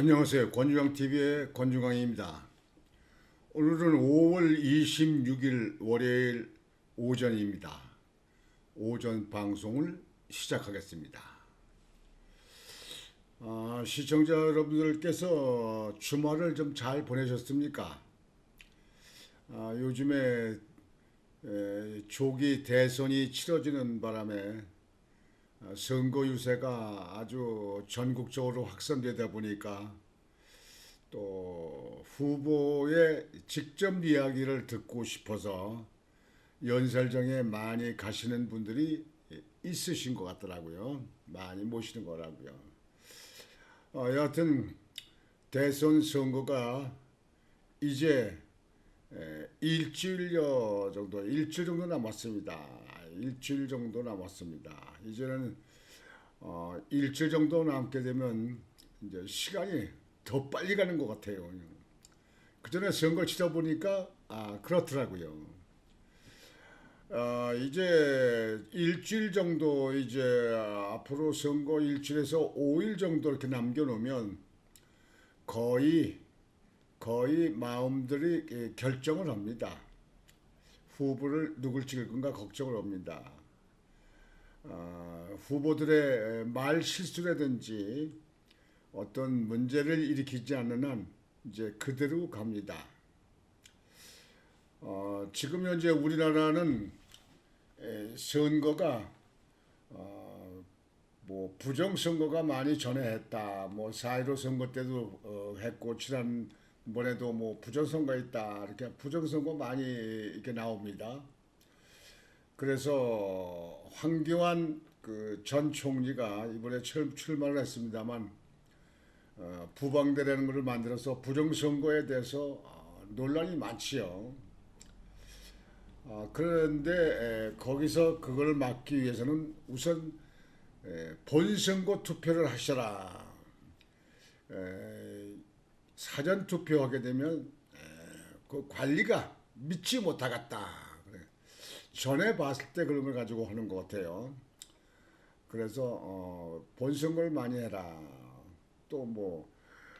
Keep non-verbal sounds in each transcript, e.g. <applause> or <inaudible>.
안녕하세요. 권중광TV의 권중광입니다. 오늘은 5월 26일 월요일 오전입니다. 오전 방송을 시작하겠습니다. 아, 시청자 여러분들께서 주말을 좀 잘 보내셨습니까? 아, 요즘에 에, 조기 대선이 치러지는 바람에 아, 선거 유세가 아주 전국적으로 확산되다 보니까 또 후보의 직접 이야기를 듣고 싶어서 연설정에 많이 가시는 분들이 있으신 것 같더라고요. 많이 모시는 거라고요. 어, 여하튼 대선 선거가 이제 에, 일주일여 정도, 일주일 정도 남았습니다. 일주일 정도 남았습니다. 이제는 어, 일주일 정도 남게 되면 이제 시간이 더 빨리 가는 것 같아요. 그 전에 선거 치다 보니까 아 그렇더라고요. 어, 이제 일주일 정도 이제 앞으로 선거 일주일에서 5일 정도 이렇게 남겨놓으면 거의 거의 마음들이 예, 결정을 합니다. 후보를 누굴 찍을 건가 걱정을 합니다. 어, 후보들의 말 실수라든지 어떤 문제를 일으키지 않는 한 이제 그대로 갑니다. 어, 지금 현재 우리나라는 에, 선거가 어, 뭐 부정선거가 많이 전해했다. 뭐4.15 선거 때도 어, 했고 지난 번에도 뭐 부정선거 있다. 이렇게 부정선거 많이 이렇게 나옵니다. 그래서 황교안 그 전 총리가 이번에 출, 출마를 했습니다만 어, 부방대라는 것을 만들어서 부정선거에 대해서 어, 논란이 많지요. 어, 그런데 에, 거기서 그걸 막기 위해서는 우선 에, 본선거 투표를 하셔라. 에, 사전 투표하게 되면 에, 그 관리가 믿지 못하겠다. 전에 봤을 때 그런 걸 가지고 하는 것 같아요. 그래서 어, 본선거를 많이 해라. 또 뭐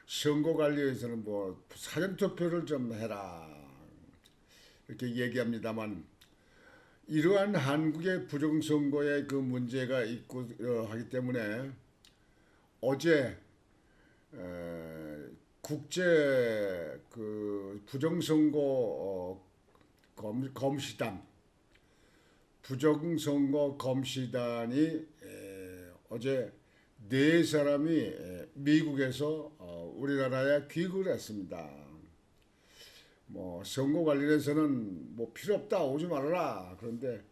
선거 관리에서는 뭐 사전 투표를 좀 해라. 이렇게 얘기합니다만 이러한 한국의 부정선거의 그 문제가 있고 어, 하기 때문에 어제 에, 국제 그 부정선거 어, 검, 검시단 부정선거 검시단이 에, 어제 네 사람이 에, 미국에서 어, 우리나라에 귀국을 했습니다. 뭐 선거 관련해서는 뭐 필요 없다 오지 말아라 그런데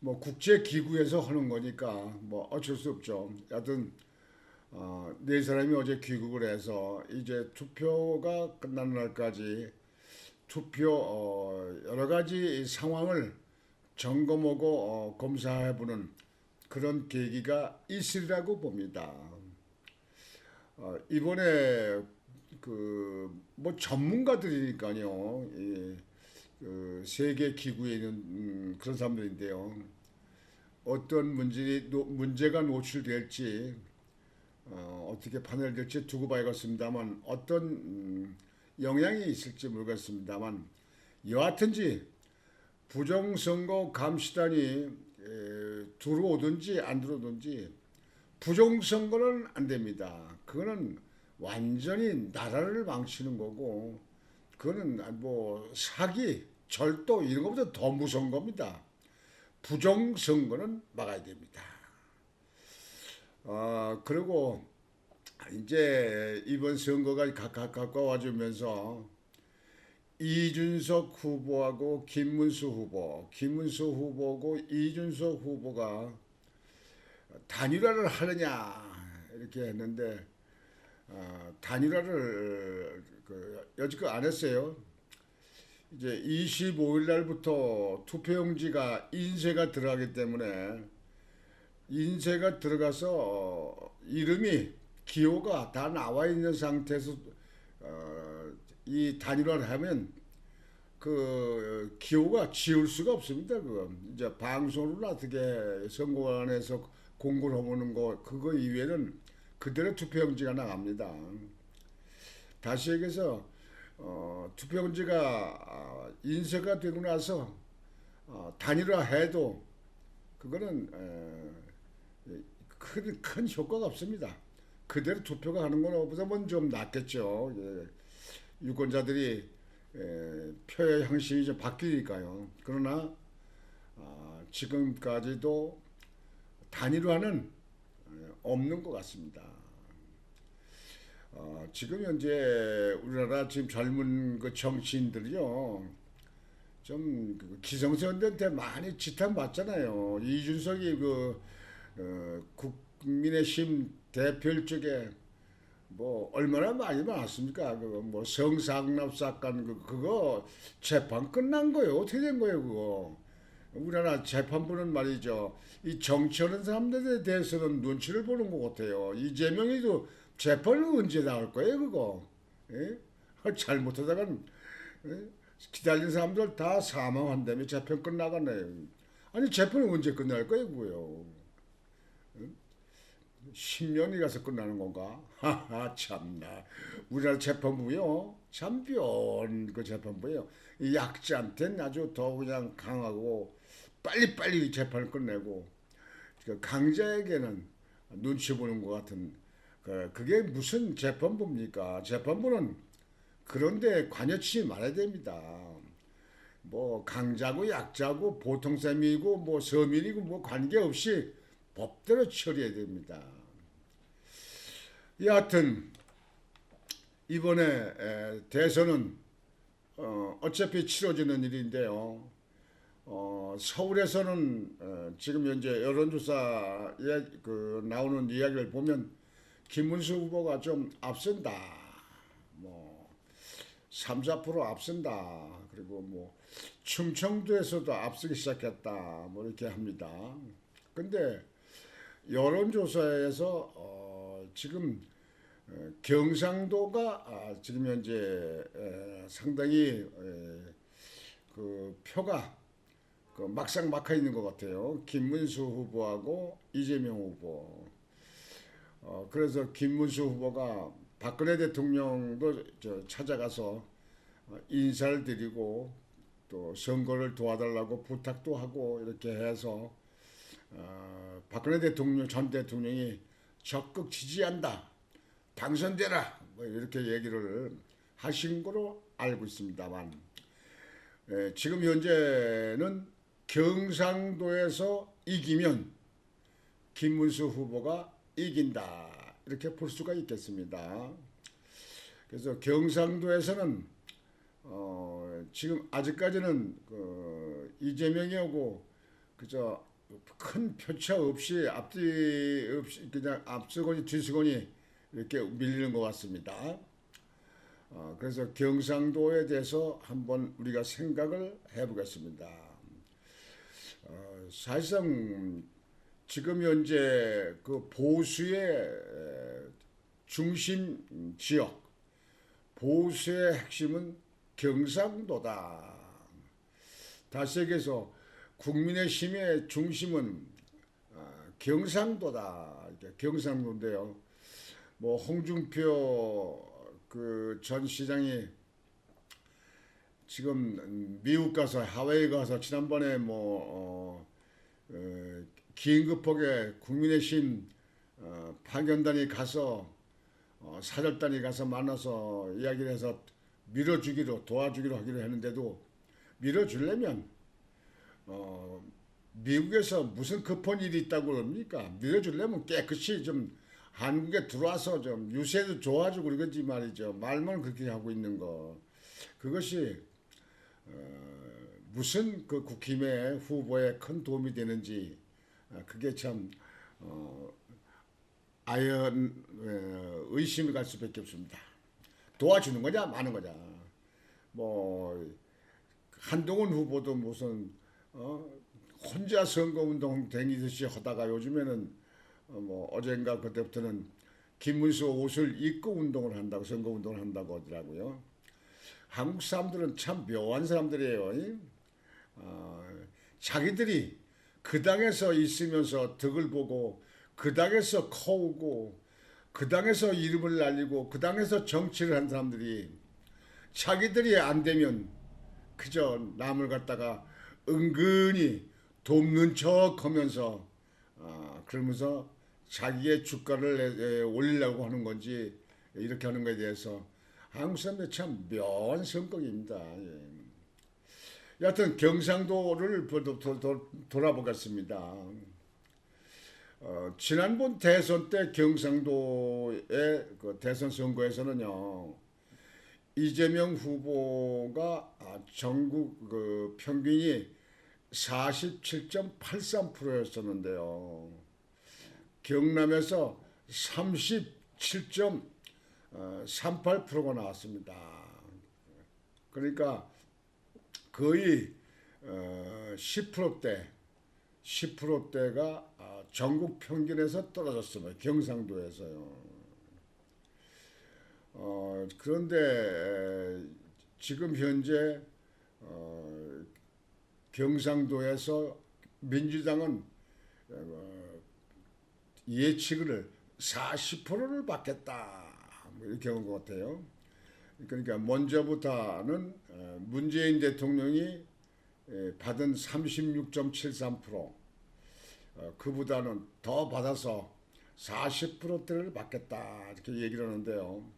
뭐 국제 기구에서 하는 거니까 뭐 어쩔 수 없죠. 여하튼 어, 네 사람이 어제 귀국을 해서 이제 투표가 끝나는 날까지 투표 어, 여러 가지 상황을 점검하고 어, 검사해보는 그런 계기가 있으리라고 봅니다. 어, 이번에 그 뭐 전문가들이니까요. 이, 그 세계 기구에 있는 음, 그런 사람들인데요. 어떤 문제 문제가 노출될지 어, 어떻게 판단될지 두고 봐야겠습니다만 어떤 음, 영향이 있을지 모르겠습니다만 여하튼지 부정선거 감시단이 에, 들어오든지 안 들어오든지 부정선거는 안 됩니다. 그거는 완전히 나라를 망치는 거고 그거는 뭐 사기, 절도 이런 것보다 더 무서운 겁니다. 부정선거는 막아야 됩니다. 어, 그리고 이제 이번 선거가 가까 가까워지면서 이준석 후보하고 김문수 후보, 김문수 후보고 이준석 후보가 단일화를 하느냐 이렇게 했는데 어, 단일화를 그 여지껏 안 했어요. 이제 25일 날부터 투표용지가 인쇄가 들어가기 때문에 인쇄가 들어가서 어, 이름이 기호가 다 나와 있는 상태에서 어, 이 단일화를 하면 그 기호가 지울 수가 없습니다. 그거 이제 방송으로 어떻게 선거관에서 공고를 해보는 거 그거 이외에는 그대로 투표용지가 나갑니다. 다시 얘기해서 어, 투표용지가 아, 인쇄가 되고 나서 어, 단일화해도 그거는 에, 큰, 큰 효과가 없습니다. 그대로 투표가 하는 것보다는 좀 낫겠죠. 예. 유권자들이 에, 표의 형식이 좀 바뀌니까요. 그러나 아, 지금까지도 단일화는 에, 없는 것 같습니다. 어, 지금 현재 우리나라 지금 젊은 그 정치인들이요. 좀 그 기성세원들한테 많이 지탄받잖아요. 이준석이 그 어, 국민의힘 대표 쪽에 뭐 얼마나 많이 많았습니까? 그거 뭐 성상납 사건 그 그거 재판 끝난 거예요. 어떻게 된 거예요, 그거? 우리나라 재판부는 말이죠. 이 정치하는 사람들에 대해서는 눈치를 보는 것 같아요. 이재명이도 재판을 언제 나올 거예요, 그거? 예? 잘못하다간 예? 기다린 사람들 다 사망한다며 재판 끝나갔네요. 아니 재판이 언제 끝날 거예요, 그거요? 10년이 가서 끝나는 건가? 하하 참나 우리나라 재판부요 참변 그 재판부요 이 약자한테는 아주 더 그냥 강하고 빨리빨리 재판을 끝내고 그 강자에게는 눈치 보는 것 같은 그 그게 무슨 재판부입니까? 재판부는 그런데 관여치지 말아야 됩니다. 뭐 강자고 약자고 보통 셈이고 뭐 서민이고 뭐 관계없이 법대로 처리해야 됩니다. 여하튼 이번에 에, 대선은 어, 어차피 치러지는 일인데요. 어, 서울에서는 어, 지금 현재 여론조사에 그 나오는 이야기를 보면 김문수 후보가 좀 앞선다. 뭐 3, 4% 앞선다. 그리고 뭐 충청도에서도 앞서기 시작했다. 뭐 이렇게 합니다. 근데 여론조사에서 어, 지금 어, 경상도가 아, 지금 현재 에, 상당히 에, 그 표가 그 막상 막하 있는 것 같아요. 김문수 후보하고 이재명 후보. 어, 그래서 김문수 후보가 박근혜 대통령도 저 찾아가서 어, 인사를 드리고 또 선거를 도와달라고 부탁도 하고 이렇게 해서 어, 박근혜 대통령 전 대통령이 적극 지지한다. 당선되라. 뭐 이렇게 얘기를 하신 거로 알고 있습니다만 에, 지금 현재는 경상도에서 이기면 김문수 후보가 이긴다. 이렇게 볼 수가 있겠습니다. 그래서 경상도에서는 어, 지금 아직까지는 그 이재명이 오고 그저 큰 표차 없이 앞뒤 없이 그냥 앞서거니 뒤서거니 이렇게 밀리는 것 같습니다. 어, 그래서 경상도에 대해서 한번 우리가 생각을 해보겠습니다. 어, 사실상 지금 현재 그 보수의 에, 중심 지역, 보수의 핵심은 경상도다. 다시 얘기해서 국민의힘의 중심은 아, 경상도다. 경상도인데요. 뭐 홍준표 그 전 시장이 지금 미국 가서 하와이 가서 지난번에 뭐 어, 어, 긴급하게 국민의힘 어, 파견단이 가서 어, 사절단이 가서 만나서 이야기를 해서 밀어주기로 도와주기로 하기로 했는데도 밀어주려면 어, 미국에서 무슨 급한 일이 있다고 그럽니까? 밀어주려면 깨끗이 좀 한국에 들어와서 좀 유세도 좋아지고 그러겠지 말이죠. 말만 그렇게 하고 있는 거. 그것이 어, 무슨 그 국힘의 후보에 큰 도움이 되는지 어, 그게 참 어, 아연 어, 의심이 갈 수밖에 없습니다. 도와주는 거냐 마는 거냐. 뭐 한동훈 후보도 무슨 어, 혼자 선거운동 댕기듯이 하다가 요즘에는 어, 뭐 어젠가 그때부터는 김문수 옷을 입고 운동을 한다고 선거운동을 한다고 하더라고요. 한국 사람들은 참 묘한 사람들이에요. 이? 어, 자기들이 그 당에서 있으면서 덕을 보고 그 당에서 커오고 그 당에서 이름을 날리고 그 당에서 정치를 한 사람들이 자기들이 안 되면 그저 남을 갖다가 은근히 돕는 척 하면서 아, 그러면서 자기의 주가를 올리려고 하는 건지 이렇게 하는 것에 대해서 한국 사람들 참 묘한 성격입니다. 예. 여하튼 경상도를 보- 도- 도- 도- 돌아보겠습니다. 어, 지난번 대선 때 경상도의 그 대선 선거에서는요 이재명 후보가 아, 전국 그 평균이 47.83%였었는데요. 경남에서 37.38%가 나왔습니다. 그러니까 거의 어, 10%대 10%대가 아, 전국 평균에서 떨어졌습니다. 경상도에서요. 어, 그런데 에, 지금 현재 어, 경상도에서 민주당은 어, 예측을 40%를 받겠다 뭐 이렇게 한것 같아요. 그러니까 먼저부터는 어, 문재인 대통령이 에, 받은 36.73% 어, 그보다는 더 받아서 40%대를 받겠다 이렇게 얘기를 하는데요.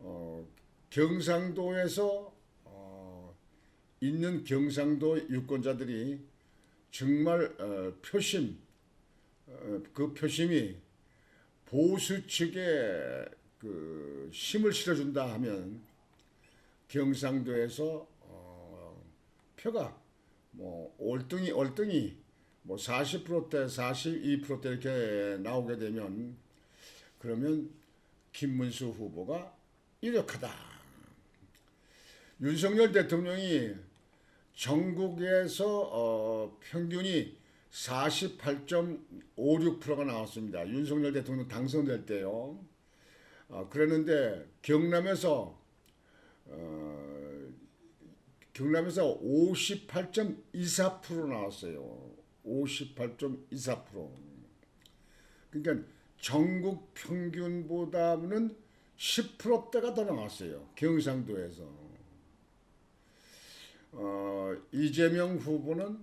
어, 경상도에서 어, 있는 경상도 유권자들이 정말 어, 표심 어, 그 표심이 보수 측에 그 힘을 실어준다 하면 경상도에서 어, 표가 뭐 올등이 올등이 뭐 40%대 42%대 이렇게 나오게 되면 그러면 김문수 후보가 유력하다. 윤석열 대통령이 전국에서 어, 평균이 48.56%가 나왔습니다. 윤석열 대통령 당선될 때요. 어, 그랬는데 경남에서 어, 경남에서 58.24% 나왔어요. 58.24%. 그러니까 전국 평균보다는 10%대가 더 나왔어요. 경상도에서. 어, 이재명 후보는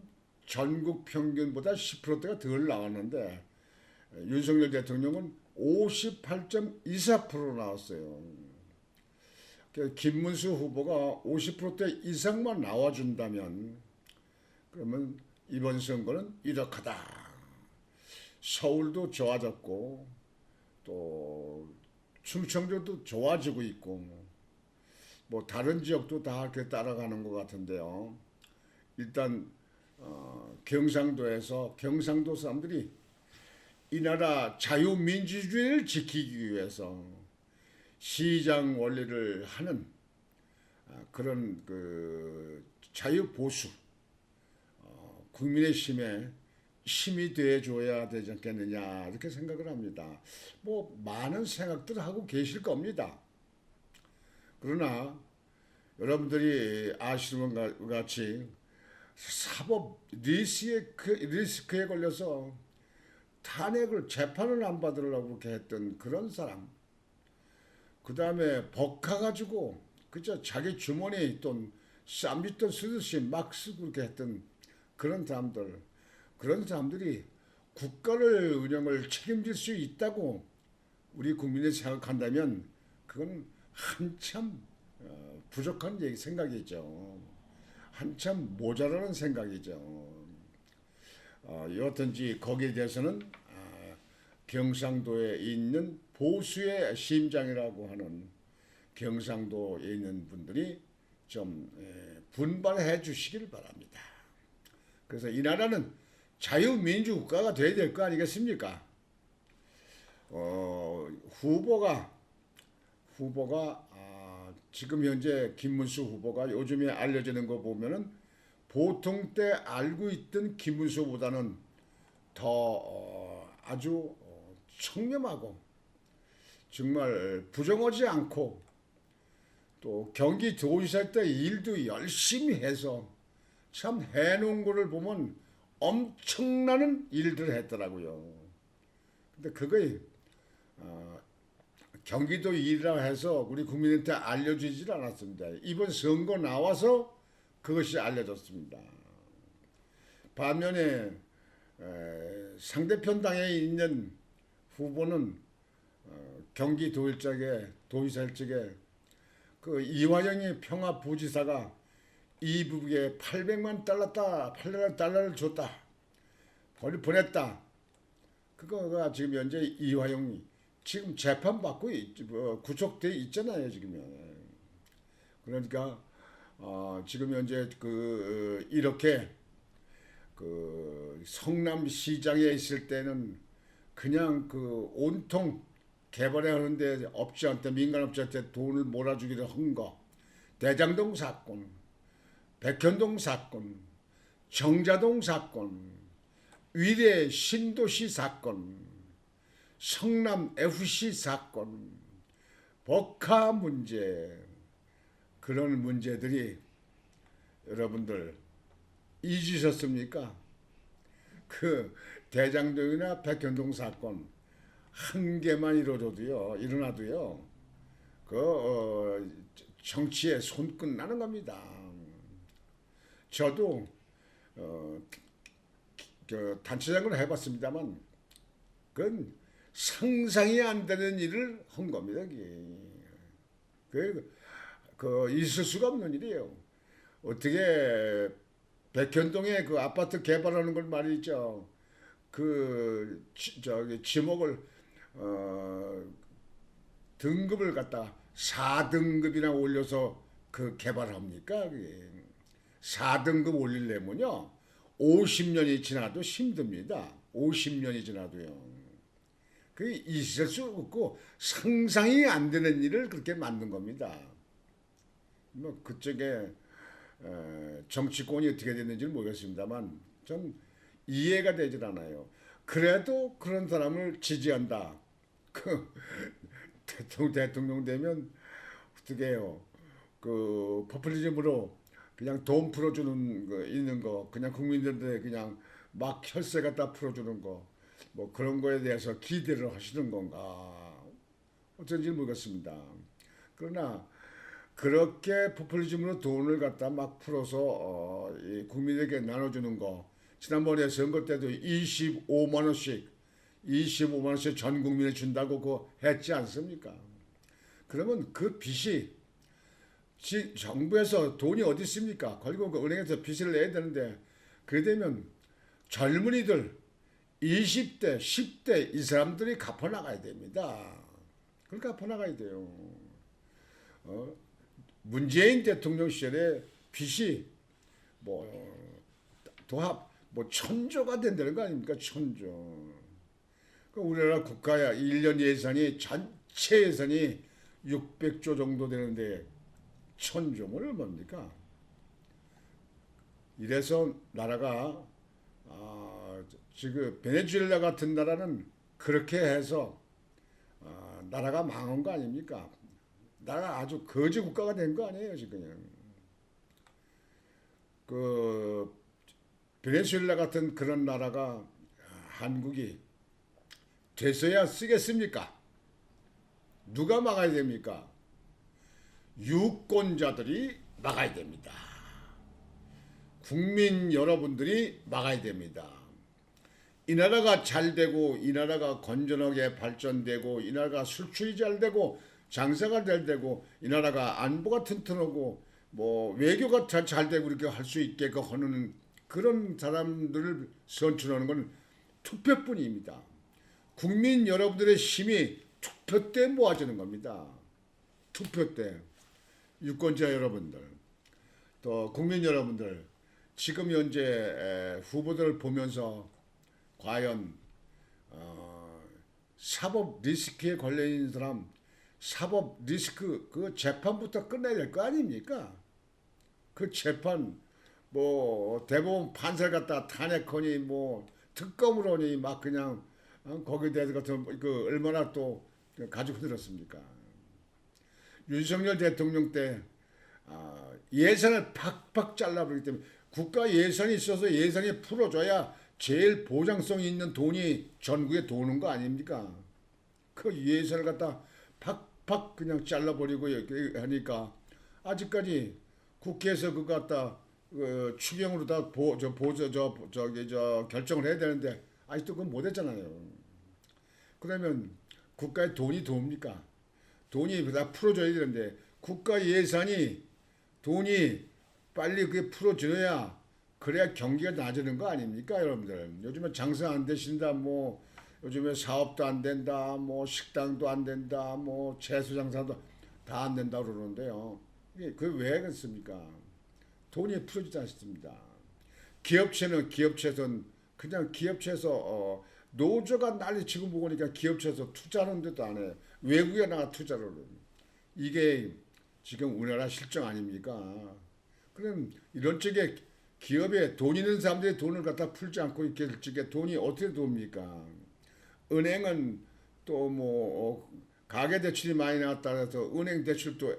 전국 평균보다 10%대가 덜 나왔는데 윤석열 대통령은 58.24% 나왔어요. 그러니까 김문수 후보가 50%대 이상만 나와준다면 그러면 이번 선거는 이력하다. 서울도 좋아졌고 또 충청도도 좋아지고 있고 뭐 다른 지역도 다 이렇게 따라가는 것 같은데요. 일단 어, 경상도에서 경상도 사람들이 이 나라 자유민주주의를 지키기 위해서 시장 원리를 하는 아, 그런 그 자유보수 어, 국민의 힘에 힘이 돼줘야 되지 않겠느냐 이렇게 생각을 합니다. 뭐 많은 생각들 하고 계실 겁니다. 그러나 여러분들이 아시는 것 같이 사법 리스크에, 리스크에 걸려서 탄핵을 재판을 안 받으려고 그렇게 했던 그런 사람 그 다음에 버카가지고 그저 자기 주머니에 있던 쌈짓돈 쓰듯이 막 쓰고 그렇게 했던 그런 사람들 그런 사람들이 국가를 운영을 책임질 수 있다고 우리 국민이 생각한다면 그건 한참 어, 부족한 생각이죠. 한참 모자라는 생각이죠. 어, 여튼지 거기에 대해서는 아, 경상도에 있는 보수의 심장이라고 하는 경상도에 있는 분들이 좀 에, 분발해 주시길 바랍니다. 그래서 이 나라는 자유민주 국가가 돼야 될 거 아니겠습니까? 어, 후보가 후보가 아, 지금 현재 김문수 후보가 요즘에 알려지는 거 보면은 보통 때 알고 있던 김문수 보다는 더 어, 아주 어, 청렴하고 정말 부정하지 않고 또 경기도지사 때 일도 열심히 해서 참 해놓은 거를 보면 엄청나는 일들을 했더라고요. 근데 그거에 어, 경기도 일이라 해서 우리 국민한테 알려주질 않았습니다. 이번 선거 나와서 그것이 알려졌습니다. 반면에 에, 상대편 당에 있는 후보는 어, 경기도일적에 도의사일적에 그 이화영이 평화 부지사가 이북에 800만 달러다 800만 달러를 줬다 보냈다 그거가 지금 현재 이화영이 지금 재판 받고 있, 뭐, 구속돼 있잖아요 지금요 그러니까 어, 지금 현재 그 어, 이렇게 그 성남시장에 있을 때는 그냥 그 온통 개발하는데 업체한테 민간업체한테 돈을 몰아주기를 한 거. 대장동 사건, 백현동 사건, 정자동 사건, 위례 신도시 사건, 성남 FC 사건, 법카 문제 그런 문제들이 여러분들 잊으셨습니까? 그 대장동이나 백현동 사건 한 개만 이루어져도요, 일어나도요, 그 어, 정치에 손끝 나는 겁니다. 저도 어, 그 단체장을 해봤습니다만, 그건 상상이 안 되는 일을 한 겁니다. 그, 그 있을 수가 없는 일이에요. 어떻게 백현동에 그 아파트 개발하는 걸 말이죠. 그 지, 저기 지목을 어 등급을 갖다 4등급이나 올려서 그 개발합니까? 그게 4등급 올리려면요. 50년이 지나도 힘듭니다. 50년이 지나도요. 그 있을 수 없고 상상이 안 되는 일을 그렇게 만든 겁니다. 뭐 그쪽에 어, 정치권이 어떻게 됐는지 는 모르겠습니다만 전 이해가 되질 않아요. 그래도 그런 사람을 지지한다. <laughs> 그 대통령 대통령 되면 어떻게 해요? 그 포퓰리즘으로 그냥 돈 풀어주는 거 있는 거 그냥 국민들한테 그냥 막 혈세 갖다 풀어주는 거 뭐 그런 거에 대해서 기대를 하시는 건가 어쩐지 모르겠습니다. 그러나 그렇게 포퓰리즘으로 돈을 갖다 막 풀어서 어, 이 국민에게 나눠주는 거 지난번에 선거 때도 25만 원씩 25만 원씩 전 국민에 준다고 그거 했지 않습니까? 그러면 그 빚이 지, 정부에서 돈이 어디 있습니까? 걸고 그 은행에서 빚을 내야 되는데 그래 되면 젊은이들 20대, 10대 이 사람들이 갚아 나가야 됩니다. 그걸 갚아 나가야 돼요. 어? 문재인 대통령 시절에 빚이 뭐 도합 뭐 천조가 된다는 거 아닙니까? 천조. 그 우리나라 국가야 1년 예산이 전체 예산이 600조 정도 되는데 천조면 얼마입니까? 이래서 나라가 아, 지금 베네수엘라 같은 나라는 그렇게 해서 아, 나라가 망한 거 아닙니까? 나라 아주 거지 국가가 된 거 아니에요 지금. 그 베네수엘라 같은 그런 나라가 한국이 돼서야 쓰겠습니까? 누가 막아야 됩니까? 유권자들이 막아야 됩니다. 국민 여러분들이 막아야 됩니다. 이 나라가 잘 되고 이 나라가 건전하게 발전되고 이 나라가 수출이 잘 되고 장사가 잘 되고 이 나라가 안보가 튼튼하고 뭐 외교가 잘, 잘 되고 이렇게 할 수 있게 그 하는 그런 사람들을 선출하는 건 투표뿐입니다. 국민 여러분들의 힘이 투표 때 모아지는 겁니다. 투표 때 유권자 여러분들 또 국민 여러분들 지금 현재 에, 후보들을 보면서 과연 어, 사법 리스크에 걸려 있는 사람 사법 리스크 그 재판부터 끝내야 될 거 아닙니까? 그 재판 뭐 대법원 판사를 갖다 탄핵하니 뭐 특검으로니 막 그냥 어, 거기에 대해서 같은 그 얼마나 또 가지고 들었습니까? 윤석열 대통령 때 아, 예산을 팍팍 잘라버리기 때문에 국가 예산이 있어서 예산이 풀어줘야 제일 보장성 있는 돈이 전국에 도는 거 아닙니까? 그 예산을 갖다 팍팍 그냥 잘라버리고 하니까 아직까지 국회에서 그거 갖다 그 추경으로 다 보 저 보저 저 저기 저 결정을 해야 되는데 아직도 그건 못했잖아요. 그러면 국가에 돈이 돕니까? 돈이 다 풀어줘야 되는데 국가 예산이 돈이 빨리 그게 풀어줘야 그래야 경기가 나아지는 거 아닙니까 여러분들? 요즘에 장사 안 되신다 뭐 요즘에 사업도 안 된다 뭐 식당도 안 된다 뭐 채소 장사도 다 안 된다 그러는데요. 이게 그왜 그렇습니까? 돈이 풀어지지 않습니다. 기업체는 기업체에선 그냥 기업체에서 어, 노조가 난리 지금 보니까 기업체에서 투자하는 데도 안 해요 외국에 나가 투자를 이게 지금 우리나라 실정 아닙니까 그럼 이런 쪽에 기업에 돈 있는 사람들이 돈을 갖다 풀지 않고 이렇게 저게 돈이 어떻게 돕니까? 은행은 또 뭐 가계 대출이 많이 나왔다 해서 은행 대출도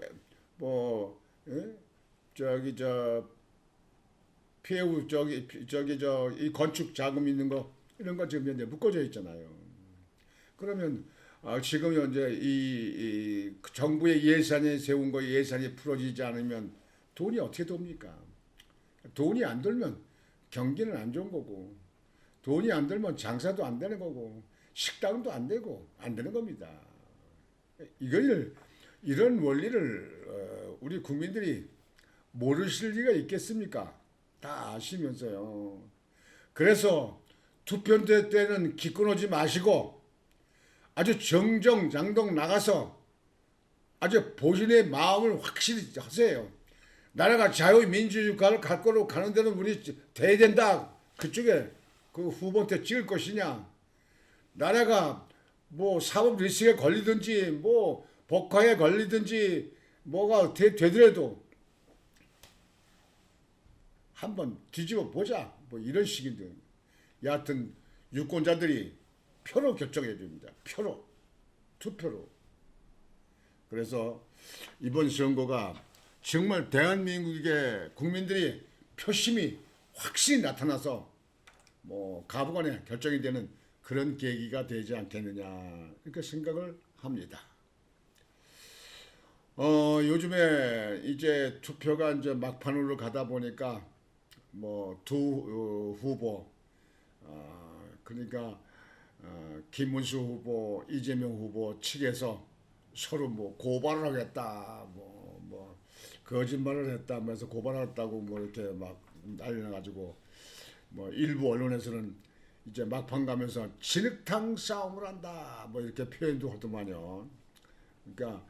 뭐 예? 저기 저 피해우 저기 저기 저 이 건축 자금 있는 거 이런 거 지금 현재 묶어져 있잖아요. 그러면 아, 지금 현재 이, 이 정부의 예산에 세운 거 예산이 풀어지지 않으면 돈이 어떻게 돕니까? 돈이 안 들면 경기는 안 좋은 거고 돈이 안 들면 장사도 안 되는 거고 식당도 안 되고 안 되는 겁니다. 이걸 이런 원리를 어, 우리 국민들이 모르실 리가 있겠습니까? 다 아시면서요. 그래서 투표 때는 기권하지 마시고 아주 정정장동 나가서 아주 본인의 마음을 확실히 하세요. 나라가 자유민주주의를 갖고 가는 데는 우리 돼야 된다. 그쪽에 그 후보한테 찍을 것이냐. 나라가 뭐 사법 리스크에 걸리든지 뭐 복화에 걸리든지 뭐가 되, 되더라도 한번 뒤집어 보자. 뭐 이런 식인데. 여하튼 유권자들이 표로 결정해 줍니다. 표로. 투표로. 그래서 이번 선거가 정말 대한민국의 국민들이 표심이 확실히 나타나서 뭐 가부간에 결정이 되는 그런 계기가 되지 않겠느냐 이렇게 생각을 합니다. 어 요즘에 이제 투표가 이제 막판으로 가다 보니까 뭐두 어, 후보 어, 그러니까 어, 김문수 후보, 이재명 후보 측에서 서로 뭐 고발을 하겠다, 뭐, 뭐, 거짓말을 했다면서 고발했다고 뭐 이렇게 막 날려가지고 뭐 일부 언론에서는 이제 막판 가면서 진흙탕 싸움을 한다, 뭐 이렇게 표현도 하더만요. 그러니까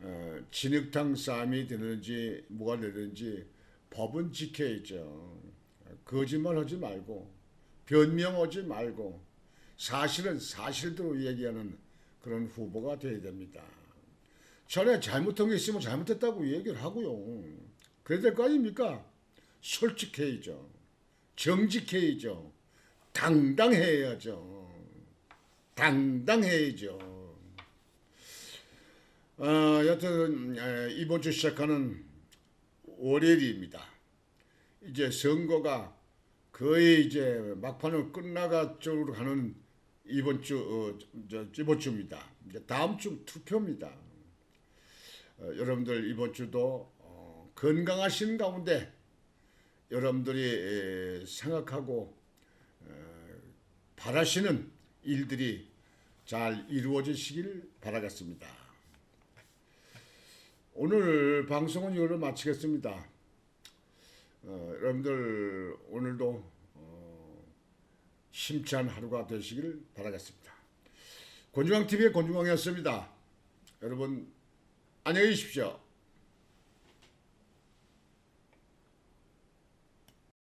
어, 진흙탕 싸움이 되는지 뭐가 되는지 법은 지켜야죠. 거짓말 하지 말고 변명하지 말고 사실은 사실대로 얘기하는 그런 후보가 돼야 됩니다. 전에 잘못한 게 있으면 잘못했다고 얘기를 하고요. 그래야 될 거 아닙니까? 솔직해야죠. 정직해야죠. 당당해야죠. 당당해야죠. 어, 여튼 에, 이번 주 시작하는 월요일입니다. 이제 선거가 거의 이제 막판을 끝나가 쪽으로 가는 이번 주, 어, 저, 이번 주입니다. 이제 다음 주 투표입니다. 어, 여러분들 이번 주도 어, 건강하신 가운데 여러분들이 에, 생각하고 어, 바라시는 일들이 잘 이루어지시길 바라겠습니다. 오늘 방송은 이걸로 마치겠습니다. 어, 여러분들 오늘도 어, 심찬 하루가 되시길 바라겠습니다. 권중왕 TV의 권중왕이었습니다. 여러분 안녕히 계십시오.